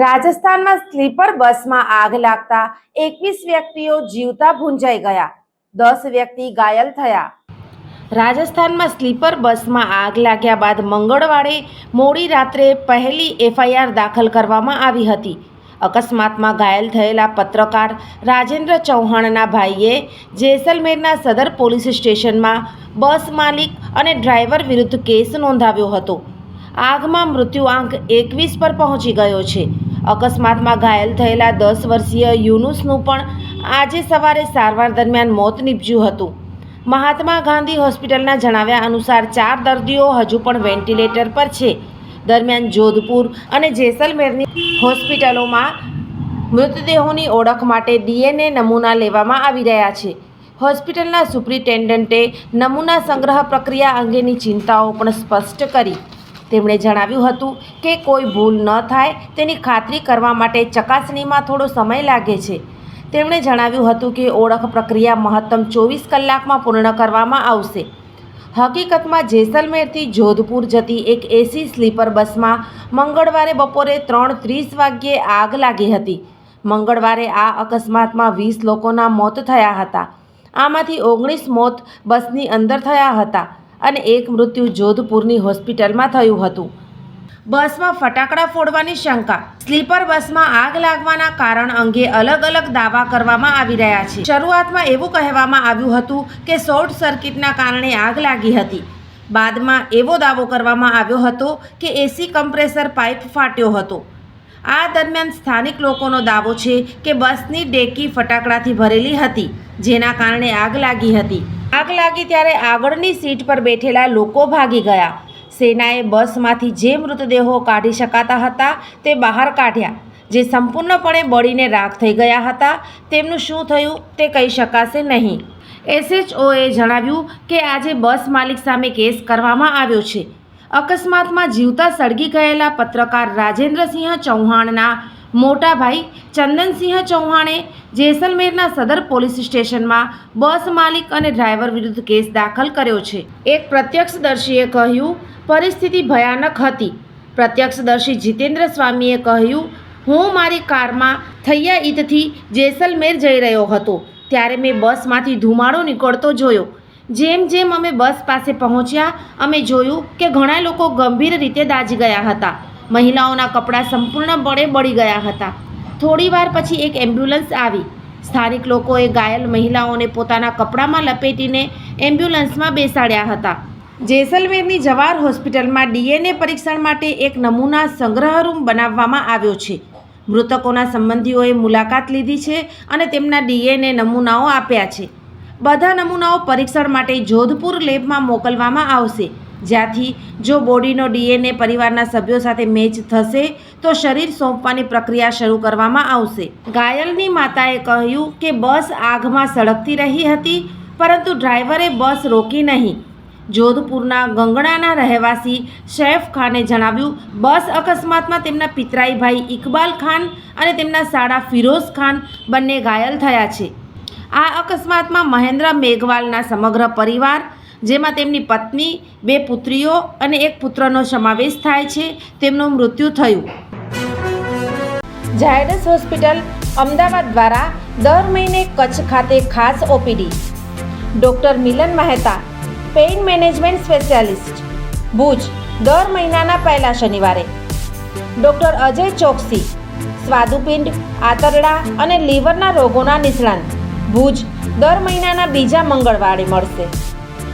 રાજસ્થાનમાં સ્લીપર બસમાં આગ લાગતા એકવીસ વ્યક્તિઓ જીવતા ભૂંજાઈ ગયા. દસ વ્યક્તિ ઘાયલ થયા. રાજસ્થાનમાં સ્લીપર બસમાં આગ લાગ્યા બાદ મંગળવારે મોડી રાત્રે પહેલી એફઆઈઆર દાખલ કરવામાં આવી હતી. અકસ્માતમાં ઘાયલ થયેલા પત્રકાર રાજેન્દ્ર ચૌહાણના ભાઈએ જેસલમેરના સદર પોલીસ સ્ટેશનમાં બસ માલિક અને ડ્રાઈવર વિરુદ્ધ કેસ નોંધાવ્યો હતો. આગમાં મૃત્યુઆંક એકવીસ પર પહોંચી ગયો છે. અકસ્માતમાં ઘાયલ થયેલા દસ વર્ષીય યુનુસનું પણ આજે સવારે સારવાર દરમિયાન મોત નીપજ્યું હતું. મહાત્મા ગાંધી હોસ્પિટલના જણાવ્યા અનુસાર ચાર દર્દીઓ હજુ પણ વેન્ટિલેટર પર છે. દરમિયાન જોધપુર અને જેસલમેરની હોસ્પિટલોમાં મૃતદેહોની ઓળખ માટે ડીએનએ નમૂના લેવામાં આવી રહ્યા છે. હોસ્પિટલના સુપ્રિન્ટેન્ડન્ટે નમૂના સંગ્રહ પ્રક્રિયા અંગેની ચિંતાઓ પણ સ્પષ્ટ કરી. તેમણે જણાવ્યું હતું કે કોઈ ભૂલ ન થાય, તેની ખાતરી કરવા માટે ચકાસણીમાં થોડો સમય લાગે છે. તેમણે જણાવ્યું હતું કે ઓળખ પ્રક્રિયા મહત્તમ ચોવીસ કલાકમાં પૂર્ણ કરવામાં આવશે. હકીકતમાં જેસલમેરથી જોધપુર જતી એક એસી સ્લીપર બસમાં મંગળવારે બપોરે ત્રણ ત્રીસ વાગ્યે આગ લાગી હતી. મંગળવારે આ અકસ્માતમાં વીસ લોકોના મોત થયા હતા. આમાંથી ઓગણીસ મોત બસની અંદર થયા હતા. અને એક મૃત્યુ જોધપુરની હોસ્પિટલમાં થયું હતું. બસમાં ફટાકડા ફોડવાની શંકા. સ્લીપર બસમાં આગ લાગવાના કારણ અંગે અલગ અલગ દાવા કરવામાં આવી રહ્યા છે. શરૂઆતમાં એવું કહેવામાં આવ્યું હતું કે શોર્ટ સર્કિટના કારણે આગ લાગી હતી. બાદમાં એવો દાવો કરવામાં આવ્યો હતો કે એસી કમ્પ્રેસર પાઇપ ફાટ્યો હતો. આ દરમિયાન સ્થાનિક લોકોનો દાવો છે કે બસની ડેકી ફટાકડાથી ભરેલી હતી, જેના કારણે આગ લાગી હતી. આગ લાગી ત્યારે આગળની સીટ પર બેઠેલા લોકો ભાગી ગયા. સેનાએ બસમાંથી જે મૃતદેહો કાઢી શકાતા હતા તે બહાર કાઢ્યા, જે સંપૂર્ણપણે બળીને રાખ થઈ ગયા હતા. તેમનું શું થયું તે કહી શકાશે નહીં. એસએચઓએ જણાવ્યું કે આજે બસ માલિક સામે કેસ કરવામાં આવ્યો છે. અકસ્માતમાં જીવતા સળગી ગયેલા પત્રકાર રાજેન્દ્રસિંહ ચૌહાણના મોટા ભાઈ ચંદનસિંહ ચૌહાણે જેસલમેરના સદર પોલીસ સ્ટેશનમાં બસ માલિક અને ડ્રાઈવર વિરુદ્ધ કેસ દાખલ કર્યો છે. એક પ્રત્યક્ષદર્શીએ કહ્યું, પરિસ્થિતિ ભયાનક હતી. પ્રત્યક્ષદર્શી જીતેન્દ્ર સ્વામીએ કહ્યું, હું મારી કારમાં થૈયા ઈદથી જેસલમેર જઈ રહ્યો હતો. ત્યારે મેં બસમાંથી ધુમાડો નીકળતો જોયો. જેમ જેમ અમે બસ પાસે પહોંચ્યા, અમે જોયું કે ઘણા લોકો ગંભીર રીતે દાઝી ગયા હતા. મહિલાઓના કપડાં સંપૂર્ણપણે બળી ગયા હતા. થોડીવાર પછી એક એમ્બ્યુલન્સ આવી. સ્થાનિક લોકોએ ઘાયલ મહિલાઓને પોતાના કપડામાં લપેટીને એમ્બ્યુલન્સમાં બેસાડ્યા હતા. જેસલમેરની જવાહર હોસ્પિટલમાં ડીએનએ પરીક્ષણ માટે એક નમૂના સંગ્રહ રૂમ બનાવવામાં આવ્યો છે. મૃતકોના સંબંધીઓએ મુલાકાત લીધી છે અને તેમના ડીએનએ નમૂનાઓ આપ્યા છે. બધા નમૂનાઓ પરીક્ષણ માટે જોધપુર લેબમાં મોકલવામાં આવશે. જ્યાંથી જો બોડીનો ડીએનએ પરિવારના સભ્યો સાથે મેચ થશે, તો શરીર સોંપવાની પ્રક્રિયા શરૂ કરવામાં આવશે. ઘાયલની માતાએ કહ્યું કે બસ આગમાં સળગતી રહી હતી, પરંતુ ડ્રાઈવરે બસ રોકી નહીં. જોધપુરના ગંગણાના રહેવાસી શૈફ ખાને જણાવ્યું, બસ અકસ્માતમાં તેમના પિતરાઈ ભાઈ ઇકબાલ ખાન અને તેમના સાળા ફિરોઝ ખાન બંને ઘાયલ થયા છે. આ અકસ્માતમાં મહેન્દ્ર મેઘવાલના સમગ્ર પરિવાર જેમાં તેમની પત્ની, બે પુત્રીઓ અને એક પુત્રનો સમાવેશ થાય છે. તેમનું મૃત્યુ થયું. ઝાયડસ હોસ્પિટલ અમદાવાદ દ્વારા દર મહિને કચ્છ ખાતે ખાસ OPD. Doctor Milan Mehta, pain management specialist. Bhuj, દર મહિનાના પહેલા શનિવારે. ડૉક્ટર અજય ચોકસી, સ્વાદુપિંડ, આંતરડા અને લીવરના રોગોના નિષ્ણાંત. ભુજ, દર મહિનાના બીજા મંગળવારે મળશે.